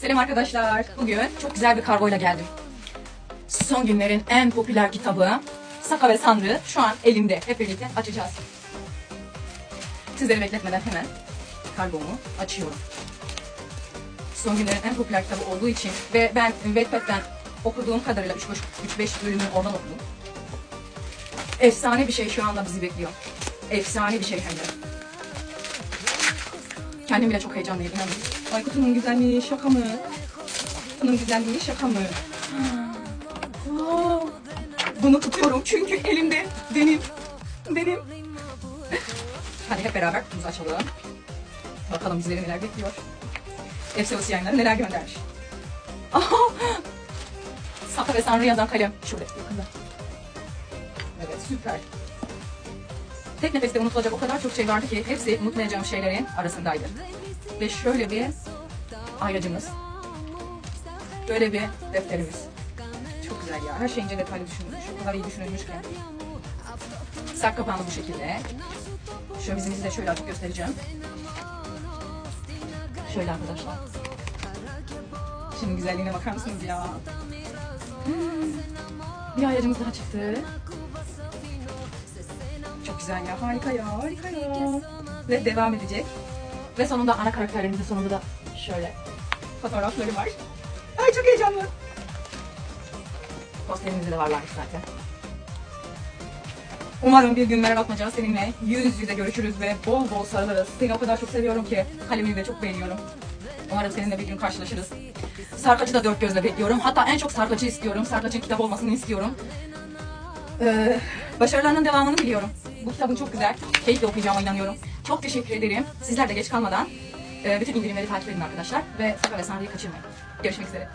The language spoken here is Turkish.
Selam arkadaşlar. Bugün çok güzel bir kargoyla geldim. Son günlerin en popüler kitabı Saka ve Sanrı şu an elimde. Hep birlikte açacağız. Sizleri bekletmeden hemen kargomu açıyorum. Son günlerin en popüler kitabı olduğu için ve ben Wattpad'den okuduğum kadarıyla 3-5 bölümü oradan okudum. Efsane bir şey şu anda bizi bekliyor. Efsane bir şey hem de. Kendim bile çok heyecanlıyım inanın. Ay kutunun güzelliği şaka mı? Kutunun güzelliği şaka mı? Bunu tutuyorum çünkü elimde benim. Benim. Hadi hep beraber kutumuzu açalım. Bakalım bizleri neler bekliyor. Efsane yayınları neler göndermiş. Aha! Saka ve Sanrı yazan kalem. Şurada yakında. Evet süper. Tek nefeste unutulacak o kadar çok şey vardı ki hepsi unutmayacağım şeylerin arasındaydı. Ve şöyle bir ayracımız. Böyle bir defterimiz. Çok güzel ya. Her şey ince detaylı düşünülmüş. O kadar iyi düşünülmüş ki. Sak kapağını bu şekilde. Şöyle bizimizi de şöyle açıp göstereceğim. Şöyle arkadaşlar. Şimdi güzelliğine bakar mısınız ya? Hmm. Bir ayracımız daha çıktı. Çok güzel ya. Harika ya. Harika ya. Ve devam edecek. Ve sonunda ana karakterlerimizin sonunda da şöyle fotoğrafları var. Ay çok heyecanlı. Posterimizde de varlarmış zaten. Umarım bir gün Meral Atmaca seninle yüz yüze görüşürüz ve bol bol sarılırız. Seni o kadar çok seviyorum ki kalemini de çok beğeniyorum. Umarım seninle bir gün karşılaşırız. Sarkaç'ı da dört gözle bekliyorum. Hatta en çok Sarkaç'ı istiyorum. Sarkaç'ın kitap olmasını istiyorum. Ee, başarılarının devamını biliyorum. Bu kitabın çok güzel. Keyifle okuyacağıma inanıyorum. Çok teşekkür ederim. Sizler de geç kalmadan e, bütün indirimleri takip edin arkadaşlar. Ve Saka ve Sanrı'yı kaçırmayın. Görüşmek üzere.